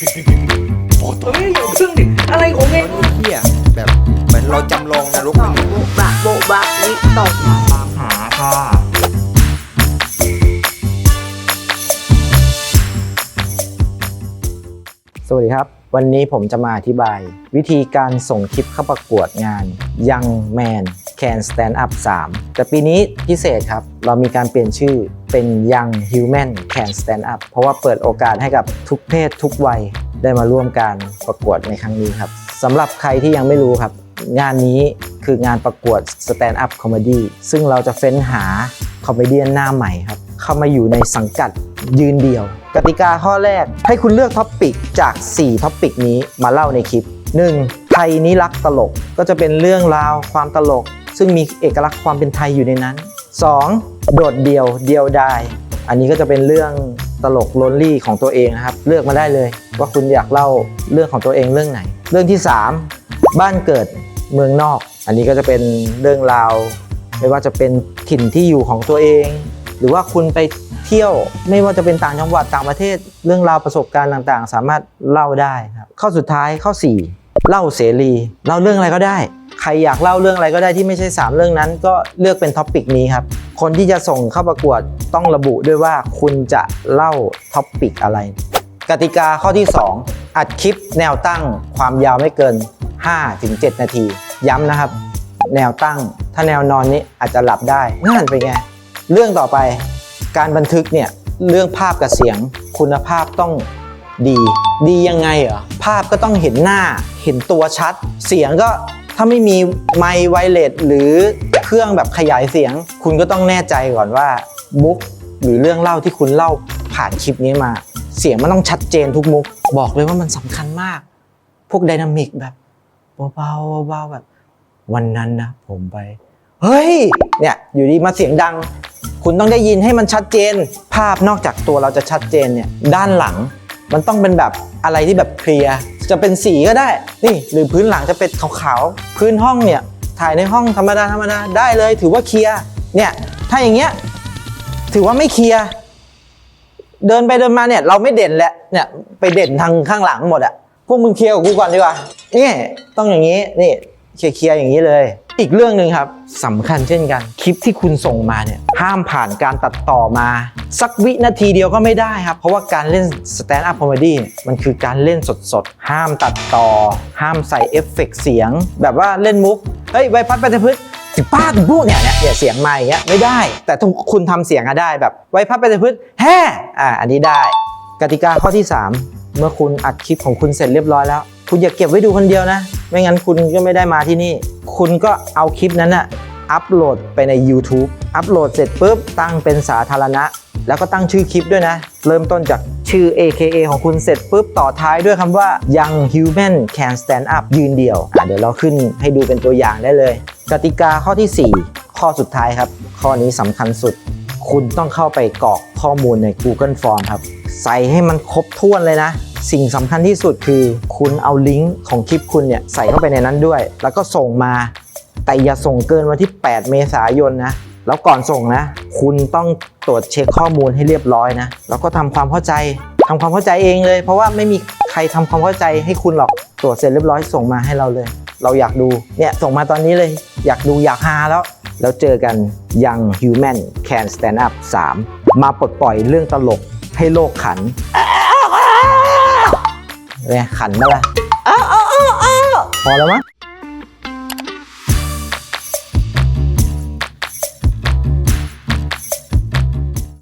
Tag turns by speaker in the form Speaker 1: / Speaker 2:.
Speaker 1: โอ้
Speaker 2: เฮ้ยอย่า
Speaker 3: พึ่งดิอะไรขอ
Speaker 2: งเองเฮียแบบเหมือนเราจำลองนรกมันอยู่
Speaker 1: บะโบะบะลิตก
Speaker 4: ตามหาค่ะ
Speaker 5: สวัสดีครับ วันนี้ผมจะมาอธิบาย วิธีการส่งคลิปเข้าประกวดงาน Young Man Can Stand Up 3 แต่ปีนี้พิเศษครับ เรามีการเปลี่ยนชื่อเป็น Young Human Can Stand Up เพราะว่าเปิดโอกาสให้กับทุกเพศทุกวัย ได้มาร่วมการประกวดในครั้งนี้ครับสำหรับใครที่ยังไม่รู้ครับ งานนี้คืองานประกวด Stand Up Comedy ซึ่งเราจะเฟ้นหาคอมเมดียนหน้าใหม่ครับ เข้ามาอยู่ในสังกัดยืนเดียว กติกาข้อแรกให้คุณเลือกท็อปปิกจาก 4ท็อปปิกนี้มาเล่าในคลิป 1. ไทยนิรักตลกก็จะเป็นเรื่องราวความตลก ซึ่งมีเอกลักษณ์ความเป็นไทยอยู่ในนั้น 2. โดดเดี่ยวเดียวดายอันนี้ก็จะเป็นเรื่องตลกโลนลี่ของตัวเองนะครับ เลือกมาได้เลย ว่าคุณอยากเล่าเรื่องของตัวเองเรื่องไหน เรื่องที่ 3 บ้านเกิดเมืองนอก อันนี้ก็จะเป็นเรื่องราว ไม่ว่าจะเป็นถิ่นที่อยู่ของตัวเอง หรือว่าคุณไปเที่ยวไม่ว่าจะเป็นต่างจังหวัดต่างประเทศ เรื่องราวประสบการณ์ต่างๆ สามารถเล่าได้ครับข้อสุดท้ายข้อ 4 เล่าเสรีเล่าเรื่องอะไรก็ได้ ใครอยากเล่าเรื่องอะไรก็ได้ที่ไม่ใช่ 3 เรื่องนั้น ก็เลือกเป็นท็อปิกนี้ครับคนที่จะส่งเข้าประกวดต้องระบุด้วยว่าคุณจะเล่าท็อปิกอะไร กติกาข้อที่ 2 อัดคลิปแนวตั้งความยาวไม่เกิน 5-7 นาที ย้ำนะครับ แนวตั้ง ถ้าแนวนอนนี้อาจจะหลับได้นั่นเป็นไง เรื่องต่อไปการบันทึกเนี่ยเรื่องภาพกับเสียงคุณภาพต้องดี ดียังไงเหรอภาพก็ต้องเห็นหน้าเห็นตัวชัด เสียงก็ถ้าไม่มีไมค์ไวเลสหรือเครื่องแบบขยายเสียง คุณก็ต้องแน่ใจก่อนว่ามุกหรือเรื่องเล่าที่คุณเล่าผ่านคลิปนี้มา เสียงมันต้องชัดเจนทุกมุก บอกเลยว่ามันสำคัญมาก พวกไดนามิกแบบเบาๆเบาๆแบบ วันนั้นนะผมไป เฮ้ย เนี่ย อยู่ดีมาเสียงดัง คุณต้องได้ยินให้มันชัดเจน ภาพนอกจากตัวเราจะชัดเจนเนี่ย ด้านหลัง มันต้องเป็นแบบอะไรที่แบบเคลียร์ จะเป็นสีก็ได้ นี่ หรือพื้นหลังจะเป็นขาวๆ พื้นห้องเนี่ย ถ่ายในห้องธรรมดาธรรมดาได้เลย ถือว่าเคลียร์ เนี่ย ถ้าอย่างเงี้ย ถือว่าไม่เคลียร์ เดินไปเดินมาเนี่ยเราไม่เด่นแหละเนี่ยไปเด่นทางข้างหลังหมดอะพวกมึงเคลียร์กับกูก่อนดีกว่านี่ต้องอย่างนี้นี่เคลียร์อย่างนี้เลย อีกเรื่องหนึ่งครับสำคัญเช่นกัน คลิปที่คุณส่งมาเนี่ยห้ามผ่านการตัดต่อมา สักวินาทีเดียวก็ไม่ได้ครับ เพราะว่าการเล่นสแตนด์อัพคอมเมดี้มันคือการเล่นสดๆ ห้ามตัดต่อ ห้ามใส่เอฟเฟกต์เสียง แบบว่าเล่นมุก เฮ้ยใบพัดไปแต่พืช สิป้าถึงพูดเนี่ยเนี่ยเนี่ยเสียงมาอย่างเงี้ยไม่ได้ แต่ทุกคุณทำเสียงอะได้แบบไว้พับไปในพื้นแฮ่อ่าอันนี้ได้ กติกาข้อที่ 3 เมื่อคุณอัดคลิปของคุณเสร็จเรียบร้อยแล้ว คุณอย่าเก็บไว้ดูคนเดียวนะ ไม่งั้นคุณก็ไม่ได้มาที่นี่ คุณก็เอาคลิปนั้นอะอัปโหลดไปใน YouTube อัปโหลดเสร็จปุ๊บตั้งเป็นสาธารณะ แล้วก็ตั้งชื่อคลิปด้วยนะ เริ่มต้นจากชื่อ AKA ของคุณเสร็จปุ๊บต่อท้ายด้วยคำว่า Young Human Can Stand Up ยืนเดี่ยว เดี๋ยวเราขึ้นให้ดูเป็นตัวอย่างได้เลย กติกาข้อที่ 4 ข้อสุดท้ายครับ ข้อนี้สำคัญสุด คุณต้องเข้าไปกรอกข้อมูลใน Google Form ครับ ใส่ให้มันครบถ้วนเลยนะ สิ่งสำคัญที่สุดคือ คุณเอาลิงก์ของคลิปคุณเนี่ยใส่เข้าไปในนั้นด้วย แล้วก็ส่งมา แต่อย่าส่งเกินวันที่ 8 เมษายนนะแล้วก่อนส่งนะ คุณต้องตรวจเช็คข้อมูลให้เรียบร้อยนะ แล้วก็ทำความเข้าใจทำความเข้าใจเองเลย เพราะว่าไม่มีใครทำความเข้าใจให้คุณหรอก ตรวจเสร็จเรียบร้อยส่งมาให้เราเลย เราอยากดูเนี่ยส่งมาตอนนี้เลย อยากดูอยากฮาแล้ว แล้วเจอกันยัง Human Can Stand Up 3 มาปลดปล่อยเรื่องตลกให้โลกขันเนี่ยขันมาละพอแล้วมั้ง